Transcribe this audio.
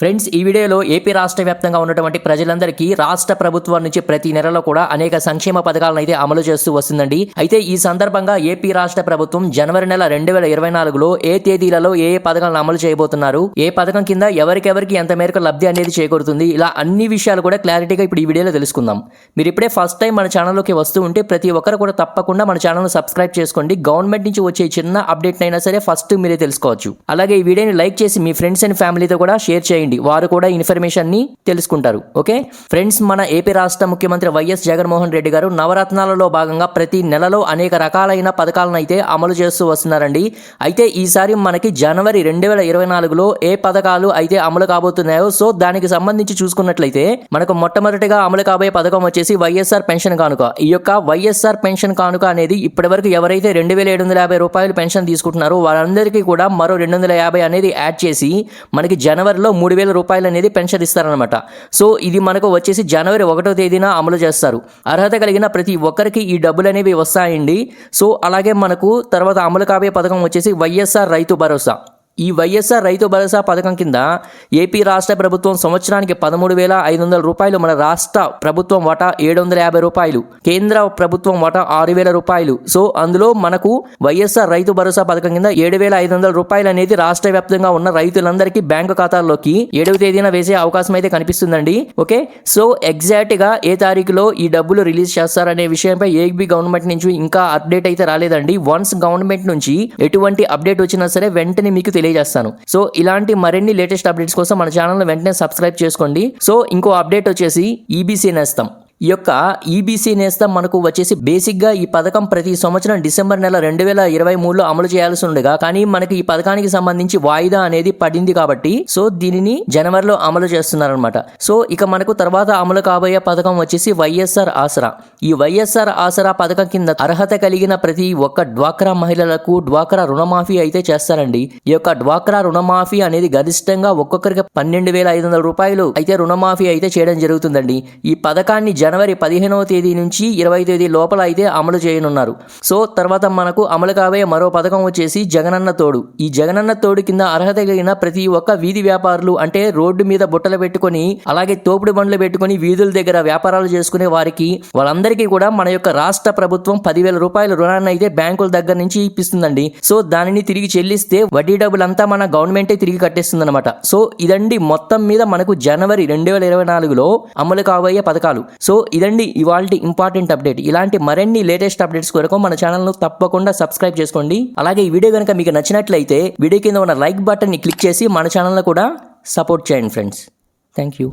Friends ఈ వీడియోలో AP రాష్ట్ర వ్యాప్తంగా ఉన్నటువంటి ప్రజలందరికీ రాష్ట్ర ప్రభుత్వం నుంచి ప్రతి నెలలో కూడా అనేక సంక్షేమ పథకాలను అయితే అమలు చేస్తూ వస్తుందండి. అయితే ఈ సందర్భంగా ఏపీ రాష్ట్ర ప్రభుత్వం జనవరి నెల రెండు వేల ఇరవై నాలుగులో ఏ తేదీలలో ఏ ఏ పథకాలను అమలు చేయబోతున్నారు? ఏ పథకం కింద ఎవరికెవరికి ఎంత మేరకు లబ్ధి అనేది చేకూరుతుంది? ఇలా అన్ని విషయాలు కూడా క్లారిటీగా ఇప్పుడు ఈ వీడియోలో తెలుసుకుందాం. మీరు ఇప్పుడే ఫస్ట్ టైం మన ఛానల్లోకి వస్తూ ఉంటే ప్రతి ఒక్కరు కూడా తప్పకుండా మన ఛానల్ సబ్స్క్రైబ్ చేసుకోండి. గవర్నమెంట్ నుంచి వచ్చే చిన్న అప్డేట్ అయినా సరే ఫస్ట్ మీరే తెలుసుకోవచ్చు. అలాగే ఈ వీడియోని లైక్ చేసి మీ ఫ్రెండ్స్ అండ్ ఫ్యామిలీతో కూడా షేర్ చేయండి. వారు కూడా ఇన్ఫర్మేషన్ని తెలుసుకుంటారు. ఓకే? ఫ్రెండ్స్ మన ఏపీ రాష్ట్ర ముఖ్యమంత్రి వైఎస్ జగన్మోహన్ రెడ్డి గారు నవరత్నాలలో భాగంగా ప్రతి నెలలో అనేక రకాలైన పథకాలను అయితే అమలు చేస్తూ వస్తున్నారండి. అయితే ఈసారి మనకి జనవరి రెండు వేల ఇరవై నాలుగులో ఏ పథకాలు అయితే అమలు కాబోతున్నాయో సో దానికి సంబంధించి చూసుకున్నట్లయితే మనకు మొట్టమొదటిగా అమలు కాబోయే పథకం వచ్చేసి వైఎస్ఆర్ పెన్షన్ కానుక. ఈ యొక్క వైఎస్ఆర్ పెన్షన్ కానుక అనేది ఇప్పటివరకు ఎవరైతే రెండు వేల ఏడు వందల యాభై రూపాయలు పెన్షన్ తీసుకుంటున్నారో వారందరికీ కూడా మరో రెండు వందల యాభై అనేది యాడ్ చేసి మనకి జనవరిలో మూడు వేల రూపాయలు అనేది పెన్షన్ ఇస్తారనమాట సో ఇది మనకు వచ్చేసి జనవరి ఒకటో తేదీన అమలు చేస్తారు. అర్హత కలిగిన ప్రతి ఒక్కరికి ఈ డబ్బులు అనేవి వస్తాయండి. సో అలాగే మనకు తర్వాత అమలు కాబోయే పథకం వచ్చేసి వైఎస్ఆర్ రైతు భరోసా. ఈ వైఎస్ఆర్ రైతు భరోసా పథకం కింద ఏపీ రాష్ట్ర ప్రభుత్వం సంవత్సరానికి పదమూడు వేల ఐదు వందల రూపాయలు మన రాష్ట్ర ప్రభుత్వం వాటా ఏడు వందల యాభై రూపాయలు కేంద్ర ప్రభుత్వం వాటా ఆరు వేల రూపాయలు. సో అందులో మనకు వైఎస్ఆర్ రైతు భరోసా పథకం కింద ఏడు వేల ఐదు వందల రూపాయలు అనేది రాష్ట్ర వ్యాప్తంగా ఉన్న రైతులందరికీ బ్యాంకు ఖాతాల్లోకి ఏడవ తేదీన వేసే అవకాశం అయితే కనిపిస్తుందండి. ఓకే? సో ఎగ్జాక్ట్గా ఏ తారీఖులో ఈ డబ్బులు రిలీజ్ చేస్తారనే విషయంపై ఏబీ గవర్నమెంట్ నుంచి ఇంకా అప్డేట్ అయితే రాలేదండి. వన్స్ గవర్నమెంట్ నుంచి ఎటువంటి అప్డేట్ వచ్చినా సరే వెంటనే మీకు తెలియజేస్తాను. సో ఇలాంటి మరిన్ని లేటెస్ట్ అప్డేట్స్ కోసం మన ఛానల్ వెంటనే సబ్స్క్రైబ్ చేసుకోండి. సో ఇంకో అప్డేట్ వచ్చేసి ఈబీసీ నేస్తాం ఈ యొక్క ఈబీసీ నేస్తం మనకు వచ్చేసి బేసిక్గా ఈ పథకం ప్రతి సంవత్సరం డిసెంబర్ నెల రెండు వేల ఇరవై మూడులో అమలు చేయాల్సి ఉండగా కానీ మనకి ఈ పథకానికి సంబంధించి వాయిదా అనేది పడింది కాబట్టి సో దీనిని జనవరిలో అమలు చేస్తున్నారనమాట సో ఇక మనకు తర్వాత అమలు కాబోయే పథకం వచ్చేసి వైఎస్ఆర్ ఆసరా. ఈ వైఎస్ఆర్ ఆసరా పథకం కింద అర్హత కలిగిన ప్రతి ఒక్క డ్వాక్రా మహిళలకు డ్వాక్రా రుణమాఫీ అయితే చేస్తారండి. ఈ యొక్క డ్వాక్రా రుణమాఫీ అనేది గరిష్టంగా ఒక్కొక్కరికి పన్నెండు వేల ఐదు వందల రూపాయలు అయితే రుణమాఫీ అయితే చేయడం జరుగుతుందండి. ఈ పథకాన్ని జన జనవరి పదిహేనవ తేదీ నుంచి ఇరవై తేదీ లోపల అయితే అమలు చేయనున్నారు. సో తర్వాత మనకు అమలు కాబోయే మరో పథకం వచ్చేసి జగనన్న తోడు. ఈ జగనన్న తోడు కింద అర్హత కలిగిన ప్రతి ఒక్క వీధి వ్యాపారులు అంటే రోడ్డు మీద బుట్టలు పెట్టుకొని అలాగే తోపుడు బండ్లు పెట్టుకొని వీధుల దగ్గర వ్యాపారాలు చేసుకునే వారికి వాళ్ళందరికీ కూడా మన యొక్క రాష్ట్ర ప్రభుత్వం పదివేల రూపాయల రుణాన్ని అయితే బ్యాంకుల దగ్గర నుంచి ఇప్పిస్తుందండి. సో దానిని తిరిగి చెల్లిస్తే వడ్డీ డబ్బులంతా మన గవర్నమెంటే తిరిగి కట్టేస్తుంది అనమాట సో ఇదండి మొత్తం మీద మనకు జనవరి రెండు వేల ఇరవై నాలుగులో అమలు కాబోయే పథకాలు. సో సో ఇదండి ఇవాళ ఇంపార్టెంట్ అప్డేట్. ఇలాంటి మరిన్ని లేటెస్ట్ అప్డేట్స్ కొరకు మన ఛానల్ను తప్పకుండా సబ్స్క్రైబ్ చేసుకోండి. అలాగే ఈ వీడియో కనుక మీకు నచ్చినట్లయితే వీడియో కింద ఉన్న లైక్ బటన్ని క్లిక్ చేసి మన ఛానల్ను కూడా సపోర్ట్ చేయండి ఫ్రెండ్స్. Thank you